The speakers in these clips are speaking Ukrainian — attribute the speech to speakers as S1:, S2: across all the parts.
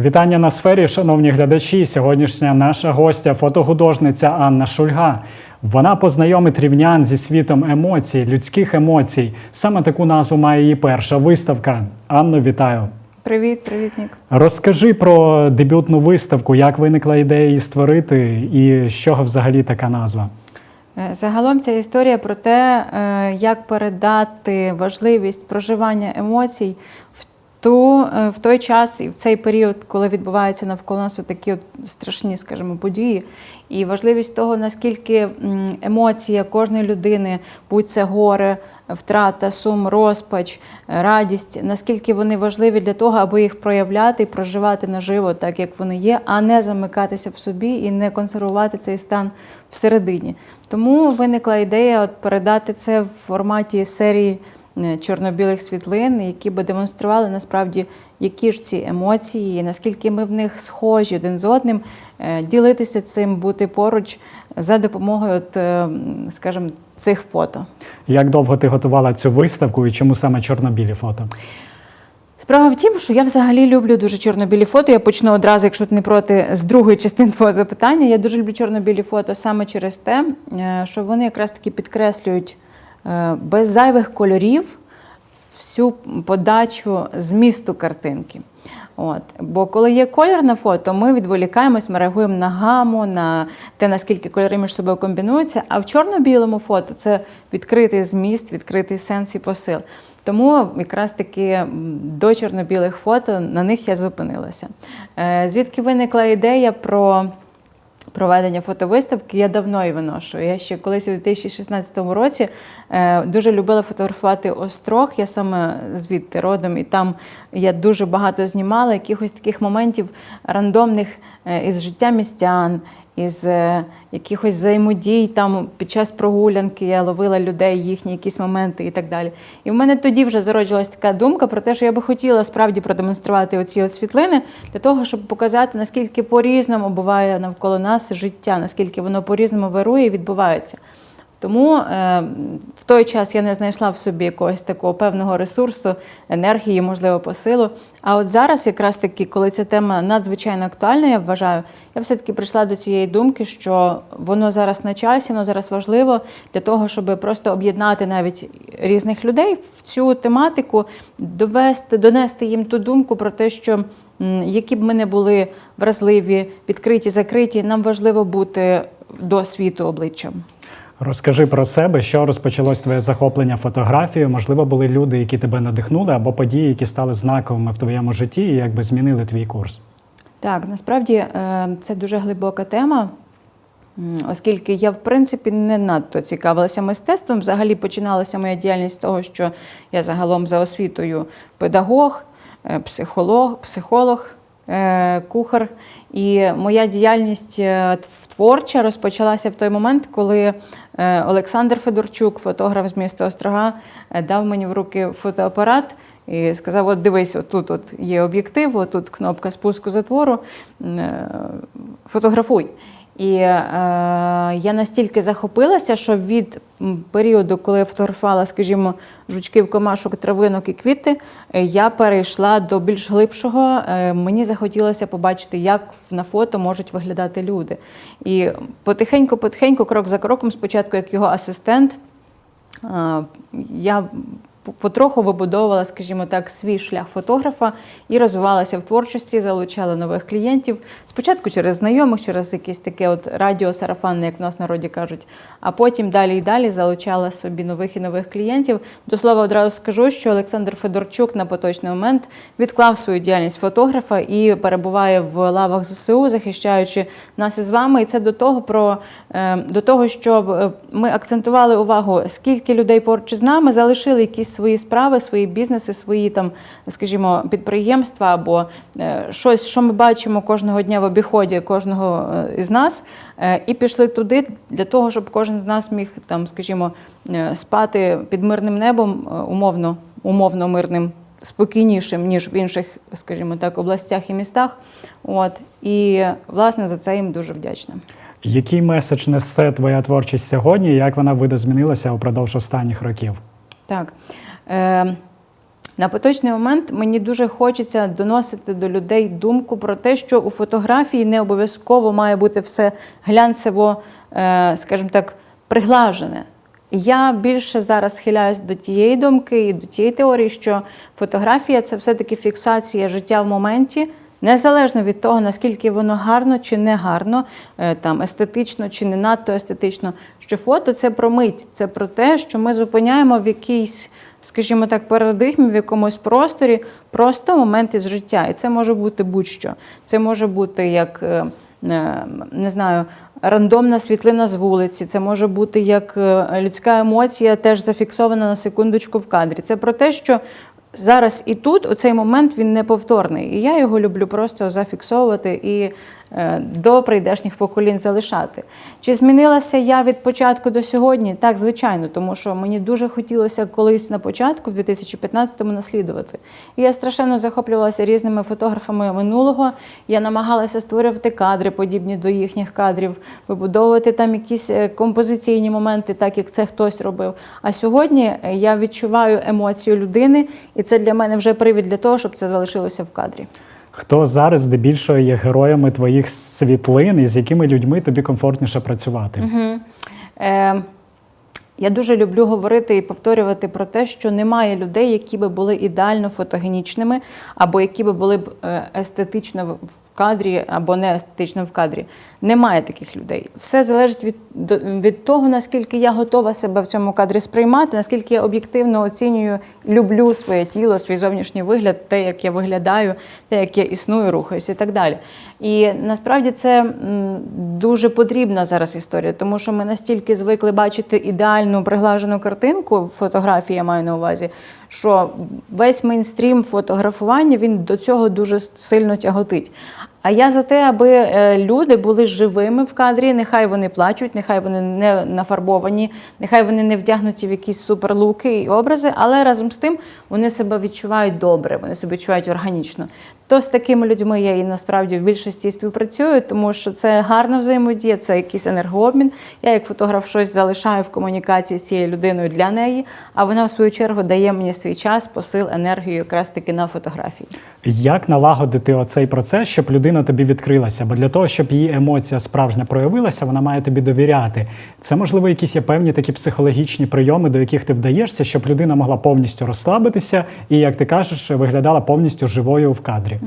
S1: Вітання на сфері, шановні глядачі. Сьогоднішня наша гостя фотохудожниця Анна Шульга. Вона познайомить рівнян зі світом емоцій, людських емоцій. Саме таку назву має її перша виставка. Анно, вітаю.
S2: Привіт, привіт, Нік.
S1: Розкажи про дебютну виставку, як виникла ідея її створити, і з чого взагалі така назва.
S2: Е, Загалом ця історія про те, е, як передати важливість проживання емоцій в ту е, в той час і в цей період, коли відбуваються навколо нас такі от страшні, скажімо, події, і важливість того, наскільки емоція кожної людини, будь це горе, втрата, сум, розпач, радість, наскільки вони важливі для того, аби їх проявляти і проживати наживо, так як вони є, а не замикатися в собі і не консервувати цей стан всередині. Тому виникла ідея от передати це в форматі серії чорно-білих світлин, які би демонстрували насправді, які ж ці емоції, наскільки ми в них схожі один з одним, е, ділитися цим, бути поруч за допомогою, от, е, скажімо, цих фото.
S1: Як довго ти готувала цю виставку і чому саме чорно-білі фото?
S2: Справа в тім, що я взагалі люблю дуже чорно-білі фото. Я почну одразу, якщо ти не проти, з другої частини твого запитання. Я дуже люблю чорно-білі фото саме через те, е, що вони якраз таки підкреслюють е, без зайвих кольорів всю подачу змісту картинки. От. Бо коли є колір на фото, ми відволікаємось, ми реагуємо на гаму, на те, наскільки кольори між собою комбінуються. А в чорно-білому фото це відкритий зміст, відкритий сенс і посил. Тому якраз таки до чорно-білих фото на них я зупинилася. Е, Звідки виникла ідея про проведення фотовиставки, я давно її виношу. Я ще колись у 2016 році е, дуже любила фотографувати острог. Я саме звідти родом, і там я дуже багато знімала якихось таких моментів рандомних е, із життя містян. Із е, якихось взаємодій там під час прогулянки я ловила людей, їхні якісь моменти і так далі. І в мене тоді вже зароджувалася така думка про те, що я би хотіла справді продемонструвати оці от світлини для того, щоб показати, наскільки по-різному буває навколо нас життя, наскільки воно по-різному вирує і відбувається. Тому е, в той час я не знайшла в собі якогось такого певного ресурсу, енергії, можливо, посилу. А от зараз, якраз таки, коли ця тема надзвичайно актуальна, я вважаю, я все-таки прийшла до цієї думки, що воно зараз на часі, воно зараз важливо для того, щоб просто об'єднати навіть різних людей в цю тематику, довести, донести їм ту думку про те, що які б ми не були вразливі, відкриті, закриті, нам важливо бути до світу обличчям.
S1: Розкажи про себе, що розпочалось твоє захоплення фотографією. Можливо, були люди, які тебе надихнули, або події, які стали знаковими в твоєму житті, і якби змінили твій курс.
S2: Так, насправді е, це дуже глибока тема, оскільки я, в принципі, не надто цікавилася мистецтвом. Взагалі починалася моя діяльність з того, що я загалом за освітою педагог, е, психолог, психолог, кухар. І моя діяльність е, творча розпочалася в той момент, коли е, Олександр Федорчук, фотограф з міста Острога, е, дав мені в руки фотоапарат. І сказав: от дивись, отут от є об'єктив, отут кнопка спуску затвору, е, фотографуй. І е, я настільки захопилася, що від періоду, коли я фотографувала, скажімо, жучків, комашок, травинок і квіти, е, я перейшла до більш глибшого. Е, мені захотілося побачити, як на фото можуть виглядати люди. І потихеньку-потихеньку, крок за кроком, спочатку як його асистент, Е, я потроху вибудовувала, скажімо так, свій шлях фотографа і розвивалася в творчості, залучала нових клієнтів. Спочатку через знайомих, через якесь таке от радіо сарафанне, як в нас народі кажуть, а потім далі і далі залучала собі нових і нових клієнтів. До слова, одразу скажу, що Олександр Федорчук на поточний момент відклав свою діяльність фотографа і перебуває в лавах ЗСУ, захищаючи нас із вами. І це до того про е, до того, щоб е, ми акцентували увагу, скільки людей поруч з нами залишили якісь свої справи, свої бізнеси, свої там, скажімо, підприємства або е, щось, що ми бачимо кожного дня в обіході кожного е, із нас, е, і пішли туди для того, щоб кожен з нас міг там, скажімо, спати під мирним небом, умовно, умовно мирним. Спокійнішим ніж в інших, скажімо так, областях і містах. От і власне за це їм дуже вдячна.
S1: Який меседж несе твоя творчість сьогодні, як вона видозмінилася упродовж останніх років?
S2: Так. Е, На поточний момент мені дуже хочеться доносити до людей думку про те, що у фотографії не обов'язково має бути все глянцево, е, скажімо так, приглажене. Я більше зараз схиляюсь до тієї думки і до тієї теорії, що фотографія це все-таки фіксація життя в моменті, незалежно від того, наскільки воно гарно чи не гарно, е, там естетично чи не надто естетично. Що фото це про мить, це про те, що ми зупиняємо в якійсь, скажімо так, парадигмі, в якомусь просторі, просто момент із життя. І це може бути будь-що. Це може бути як. е, е, Не знаю, рандомна світлина з вулиці, це може бути як е, людська емоція, теж зафіксована на секундочку в кадрі. Це про те, що зараз і тут оцей момент він неповторний. І я його люблю просто зафіксовувати і до прийдешніх поколінь залишати. Чи змінилася я від початку до сьогодні? Так, звичайно, тому що мені дуже хотілося колись на початку, в 2015-му, наслідувати. І я страшенно захоплювалася різними фотографами минулого. Я намагалася створювати кадри, подібні до їхніх кадрів, вибудовувати там якісь е, композиційні моменти, так як це хтось робив. А сьогодні е, я відчуваю емоцію людини, і це для мене вже привід для того, щоб це залишилося в кадрі.
S1: Хто зараз здебільшого є героями твоїх світлин і з якими людьми тобі комфортніше працювати?
S2: Е, я дуже люблю говорити і повторювати про те, що немає людей, які би були ідеально фотогенічними, або які би були б е, естетично кадрі, або не естетично в кадрі. Немає таких людей. Все залежить від, від того, наскільки я готова себе в цьому кадрі сприймати, наскільки я об'єктивно оцінюю, люблю своє тіло, свій зовнішній вигляд, те, як я виглядаю, те, як я існую, рухаюся і так далі. І насправді це дуже потрібна зараз історія, тому що ми настільки звикли бачити ідеальну приглажену картинку в фотографії, я маю на увазі, що весь мейнстрім фотографування він до цього дуже сильно тяготить. А я за те, аби е, люди були живими в кадрі, нехай вони плачуть, нехай вони не нафарбовані, нехай вони не вдягнуті в якісь суперлуки і образи, але разом з тим вони себе відчувають добре, вони себе відчувають органічно. То з такими людьми я і насправді в більшості співпрацюю, тому що це гарна взаємодія, це якийсь енергообмін. Я як фотограф щось залишаю в комунікації з цією людиною для неї, а вона в свою чергу дає мені свій час, посил, енергію якраз таки на фотографії.
S1: Як налагодити оцей процес, щоб людина тобі відкрилася? Бо для того, щоб її емоція справжня проявилася, вона має тобі довіряти. Це можливо якісь є певні такі психологічні прийоми, до яких ти вдаєшся, щоб людина могла повністю розслабитися і, як ти кажеш, виглядала повністю живою в кадрі.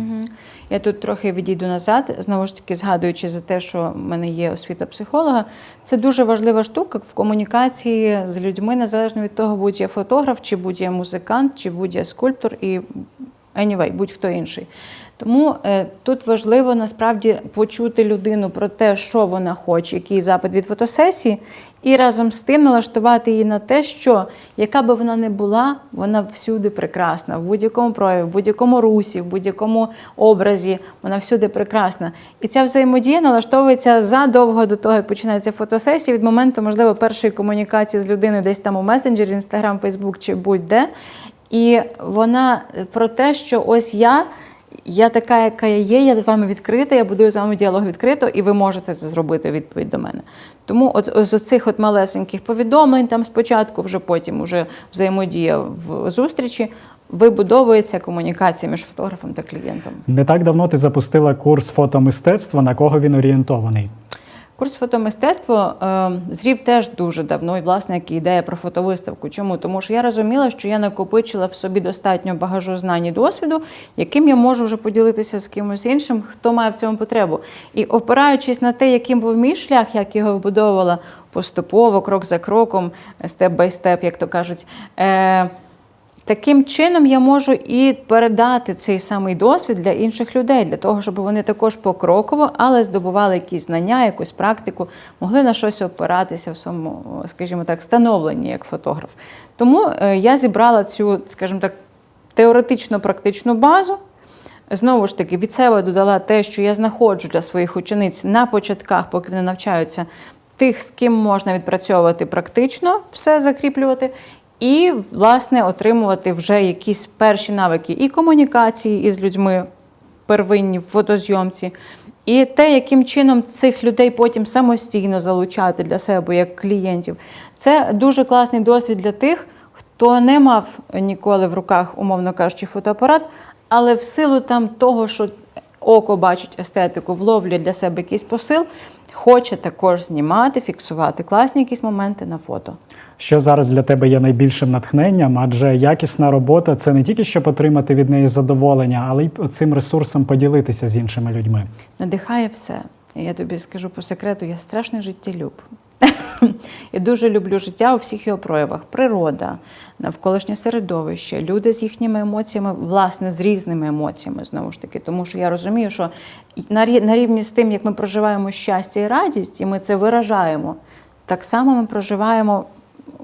S2: Я тут трохи відійду назад, знову ж таки згадуючи за те, що в мене є освіта психолога. Це дуже важлива штука в комунікації з людьми, незалежно від того, будь-я фотограф, чи будь-я музикант, чи будь-я скульптор і anyway, будь-хто інший. Тому е, тут важливо насправді почути людину про те, що вона хоче, який запит від фотосесії, і разом з тим налаштувати її на те, що яка би вона не була, вона всюди прекрасна, в будь-якому прояві, в будь-якому русі, в будь-якому образі, вона всюди прекрасна. І ця взаємодія налаштовується задовго до того, як починається фотосесія, від моменту, можливо, першої комунікації з людиною десь там у месенджері, Інстаграм, Фейсбук чи будь-де. І вона про те, що ось я. Я така, яка я є, я з вами відкрита, я будую з вами діалог відкрито, і ви можете це зробити відповідь до мене. Тому от з оцих от малесеньких повідомлень, там спочатку, вже потім вже взаємодія в зустрічі, вибудовується комунікація між фотографом та клієнтом.
S1: Не так давно ти запустила курс фотомистецтва, на кого він орієнтований.
S2: Курс фотомистецтва е, зрів теж дуже давно, і власне як і ідея про фотовиставку. Чому? Тому що я розуміла, що я накопичила в собі достатньо багажу знань і досвіду, яким я можу вже поділитися з кимось іншим, хто має в цьому потребу. І опираючись на те, яким був мій шлях, як його вбудовувала поступово, крок за кроком, степ бай степ, як то кажуть. Е, Таким чином я можу і передати цей самий досвід для інших людей, для того, щоб вони також покроково, але здобували якісь знання, якусь практику, могли на щось опиратися в своєму, скажімо так, становленні як фотограф. Тому е, я зібрала цю, скажімо так, теоретично-практичну базу. Знову ж таки, від себе додала те, що я знаходжу для своїх учениць на початках, поки вони навчаються, тих, з ким можна відпрацьовувати практично, все закріплювати, і, власне, отримувати вже якісь перші навики і комунікації із людьми первинні в фотозйомці, і те, яким чином цих людей потім самостійно залучати для себе як клієнтів. Це дуже класний досвід для тих, хто не мав ніколи в руках, умовно кажучи, фотоапарат, але в силу там того, що око бачить естетику, вловлює для себе якийсь посил, хоче також знімати, фіксувати класні якісь моменти на фото.
S1: Що зараз для тебе є найбільшим натхненням? Адже якісна робота це не тільки щоб отримати від неї задоволення, але й цим ресурсом поділитися з іншими людьми.
S2: Надихає все. Я тобі скажу по секрету, я страшний життєлюб. Я дуже люблю життя у всіх його проявах: природа, навколишнє середовище, люди з їхніми емоціями, власне, з різними емоціями, знову ж таки. Тому що я розумію, що на рівні з тим, як ми проживаємо щастя і радість, і ми це виражаємо, так само ми проживаємо,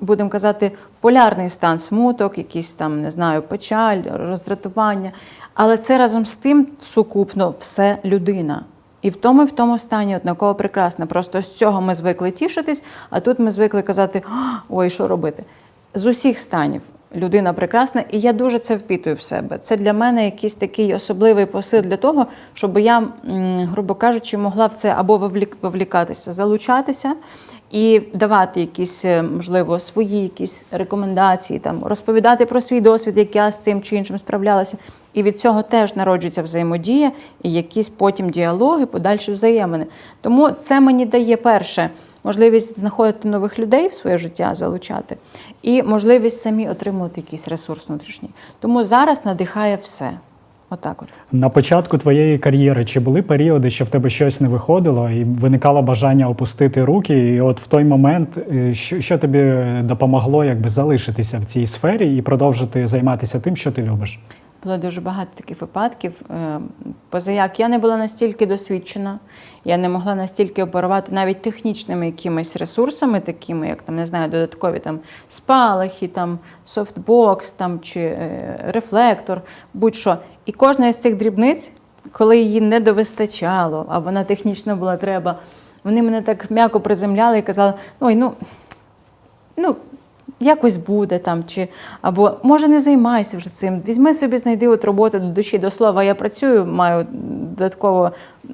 S2: будемо казати, полярний стан, смуток, якийсь там, не знаю, печаль, роздратування. Але це разом з тим сукупно все людина. І в тому, і в тому стані однаково прекрасна. Просто з цього ми звикли тішитись, а тут ми звикли казати: ой, що робити? З усіх станів людина прекрасна, і я дуже це впітую в себе. Це для мене якийсь такий особливий посил для того, щоб я, грубо кажучи, могла в це або вовлік- вовлікатися, залучатися і давати якісь, е, можливо, свої якісь рекомендації, там розповідати про свій досвід, як я з цим чи іншим справлялася. І від цього теж народжується взаємодія і якісь потім діалоги, подальші взаємини. Тому це мені дає перше можливість знаходити нових людей в своє життя, залучати, і можливість самі отримувати якийсь ресурс внутрішній. Тому зараз надихає все. Отак от.
S1: На початку твоєї кар'єри чи були періоди, що в тебе щось не виходило, і виникало бажання опустити руки? І от в той момент, е, що, що тобі допомогло якби залишитися в цій сфері і продовжити займатися тим, що ти любиш?
S2: Було дуже багато таких випадків. Е, Позаяк я не була настільки досвідчена, я не могла настільки оперувати навіть технічними якимись ресурсами, такими, як там не знаю, додаткові там спалахи, там софтбокс, там чи е, рефлектор, будь-що. І кожна із цих дрібниць, коли її не довистачало, а вона технічно була треба, вони мене так м'яко приземляли і казали: ой, ну, ну, якось буде там, чи або може не займайся вже цим. Візьми собі, знайди от роботу до душі. До слова, я працюю, маю додатково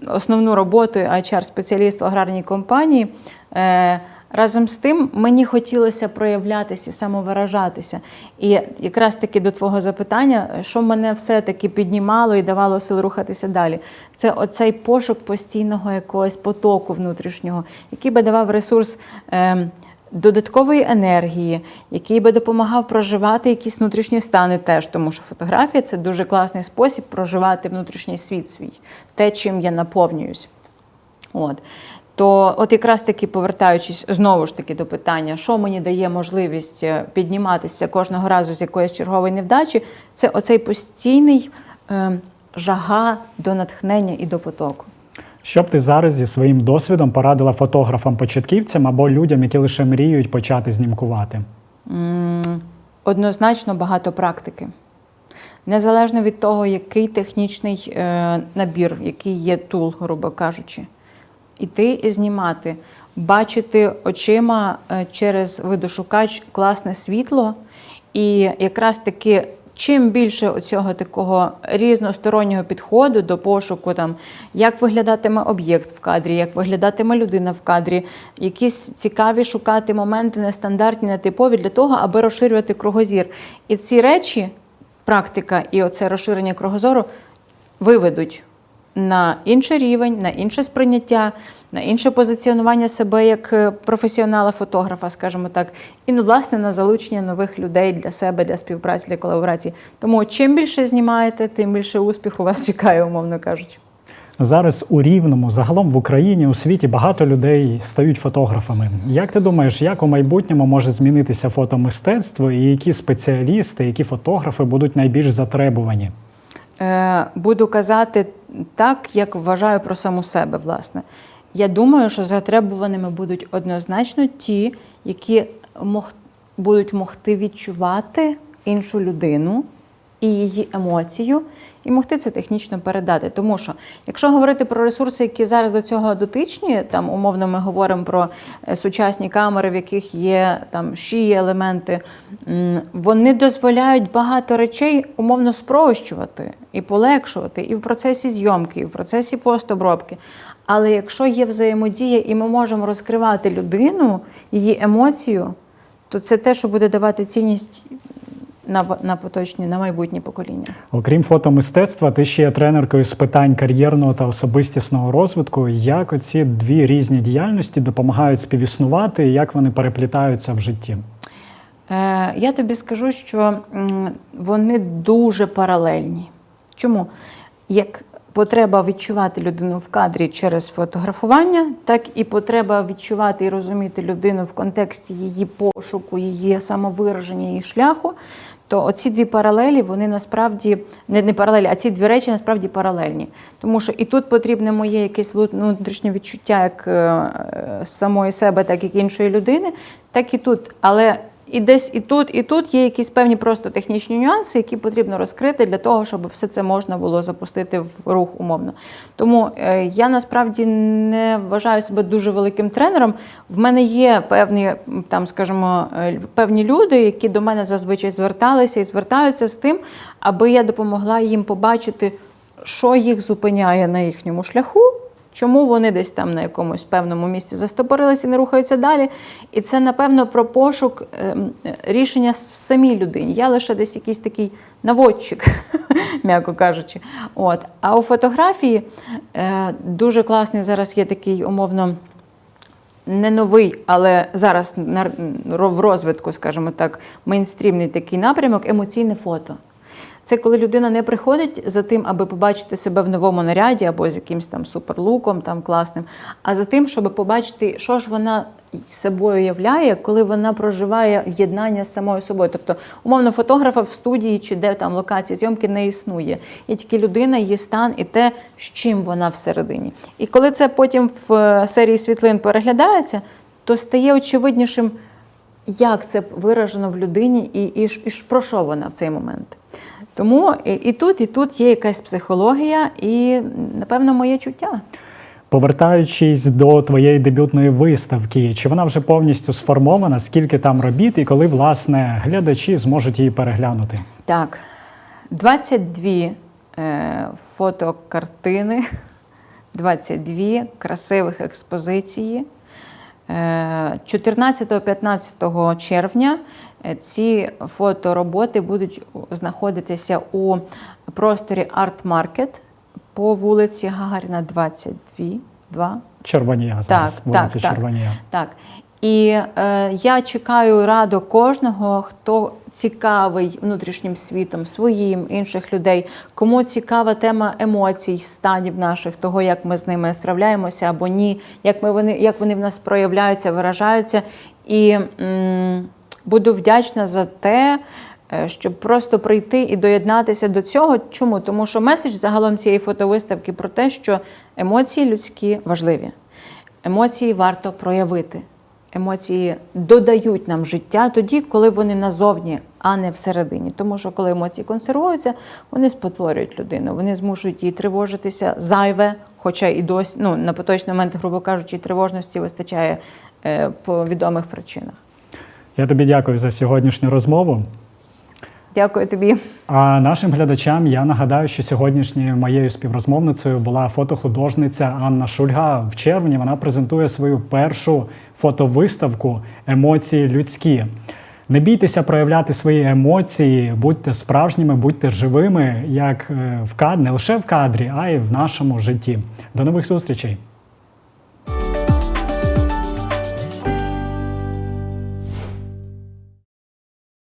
S2: основну роботу HR-спеціаліст в аграрній компанії. Е, Разом з тим мені хотілося проявлятися, самовиражатися. І якраз таки до твого запитання, що мене все-таки піднімало і давало сил рухатися далі, це оцей пошук постійного якогось потоку внутрішнього, який би давав ресурс. Додаткової енергії, який би допомагав проживати якісь внутрішні стани теж, тому що фотографія це дуже класний спосіб проживати внутрішній світ свій, те, чим я наповнююсь. От. То, от якраз таки повертаючись знову ж таки до питання, що мені дає можливість е, підніматися кожного разу з якоїсь чергової невдачі, це оцей постійний е, жага до натхнення і до потоку.
S1: Що б ти зараз зі своїм досвідом порадила фотографам-початківцям або людям, які лише мріють почати знімкувати?
S2: Однозначно багато практики. Незалежно від того, який технічний е, набір, який є тул, грубо кажучи, іти і знімати, бачити очима е, через видошукач класне світло, і якраз таки. Чим більше оцього такого різностороннього підходу до пошуку, там як виглядатиме об'єкт в кадрі, як виглядатиме людина в кадрі, якісь цікаві шукати моменти нестандартні, нетипові для того, аби розширювати кругозір. І ці речі, практика і оце розширення кругозору виведуть на інший рівень, на інше сприйняття, на інше позиціонування себе як е, професіонала-фотографа, скажімо так, і ну, власне на залучення нових людей для себе, для співпраці, для колаборації. Тому чим більше знімаєте, тим більше успіху вас чекає, умовно кажучи.
S1: Зараз у Рівному, загалом в Україні, у світі багато людей стають фотографами. Як ти думаєш, як у майбутньому може змінитися фотомистецтво і які спеціалісти, які фотографи будуть найбільш затребувані?
S2: Е, буду казати так, як вважаю про саму себе, власне. Я думаю, що затребуваними будуть однозначно ті, які мог, будуть могти відчувати іншу людину і її емоцію, і могти це технічно передати. Тому що, якщо говорити про ресурси, які зараз до цього дотичні, там умовно ми говоримо про е, сучасні камери, в яких є там шиї елементи, вони дозволяють багато речей умовно спрощувати і полегшувати і в процесі зйомки, і в процесі постобробки. Але якщо є взаємодія, і ми можемо розкривати людину, її емоцію, то це те, що буде давати цінність на, на поточні, на майбутні покоління.
S1: Окрім фотомистецтва, ти ще є тренеркою з питань кар'єрного та особистісного розвитку. Як оці дві різні діяльності допомагають співіснувати і як вони переплітаються в житті?
S2: Е, я тобі скажу, що вони дуже паралельні. Чому? Як потреба відчувати людину в кадрі через фотографування, так і потреба відчувати і розуміти людину в контексті її пошуку, її самовираження, її шляху. То оці дві паралелі, вони насправді не, не паралелі, а ці дві речі насправді паралельні. Тому що і тут потрібне моє якесь вну- внутрішнє відчуття як е, самої себе, так і іншої людини, так і тут. Але і десь і тут, і тут є якісь певні просто технічні нюанси, які потрібно розкрити для того, щоб все це можна було запустити в рух умовно. Тому е, я насправді не вважаю себе дуже великим тренером. В мене є певні, там, скажімо, е, певні люди, які до мене зазвичай зверталися і звертаються з тим, аби я допомогла їм побачити, що їх зупиняє на їхньому шляху. Чому вони десь там на якомусь певному місці застопорилися і не рухаються далі? І це, напевно, про пошук ем, рішення в самій людині. Я лише десь якийсь такий наводчик, м'яко кажучи. От. А у фотографії е, дуже класний зараз є такий умовно. Не новий, але зараз в розвитку, скажімо так, мейнстрімний такий напрямок емоційне фото. Це коли людина не приходить за тим, аби побачити себе в новому наряді або з якимось там суперлуком там класним, а за тим, щоб побачити, що ж вона собою являє, коли вона проживає єднання з самою собою. Тобто, умовно, фотографа в студії чи де там локації зйомки не існує. Є тільки людина, її стан і те, з чим вона всередині. І коли це потім в е, серії світлин переглядається, то стає очевиднішим, як це виражено в людині, і, і, і про що вона в цей момент. Тому і, і тут, і тут є якась психологія, і, напевно, моє чуття.
S1: Повертаючись до твоєї дебютної виставки, чи вона вже повністю сформована? Скільки там робіт, і коли власне глядачі зможуть її переглянути?
S2: Так, 22 е, фотокартини, 22 красивих експозиції. Е, 14-15 червня е, ці фотороботи будуть знаходитися у просторі Art Market по вулиці Гагаріна, 22. 2.
S1: Червонія зараз,
S2: Так,
S1: вулиця
S2: так, так.
S1: Червонія.
S2: Так. І е, я чекаю радо кожного, хто цікавий внутрішнім світом, своїм, інших людей, кому цікава тема емоцій, станів наших, того, як ми з ними справляємося або ні, як, ми вони, як вони в нас проявляються, виражаються. І м, буду вдячна за те, е, щоб просто прийти і доєднатися до цього. Чому? Тому що меседж загалом цієї фотовиставки про те, що емоції людські важливі. Емоції варто проявити. Емоції додають нам життя тоді, коли вони назовні, а не всередині. Тому що коли емоції консервуються, вони спотворюють людину, вони змушують її тривожитися зайве, хоча і досі ну, на поточний момент, грубо кажучи, тривожності вистачає е, по відомих причинах.
S1: Я тобі дякую за сьогоднішню розмову.
S2: Дякую тобі.
S1: А нашим глядачам я нагадаю, що сьогоднішньою моєю співрозмовницею була фотохудожниця Анна Шульга. В червні вона презентує свою першу фотовиставку Емоції людські. Не бійтеся проявляти свої емоції, будьте справжніми, будьте живими, як е, в кад... не лише в кадрі, а й в нашому житті. До нових зустрічей!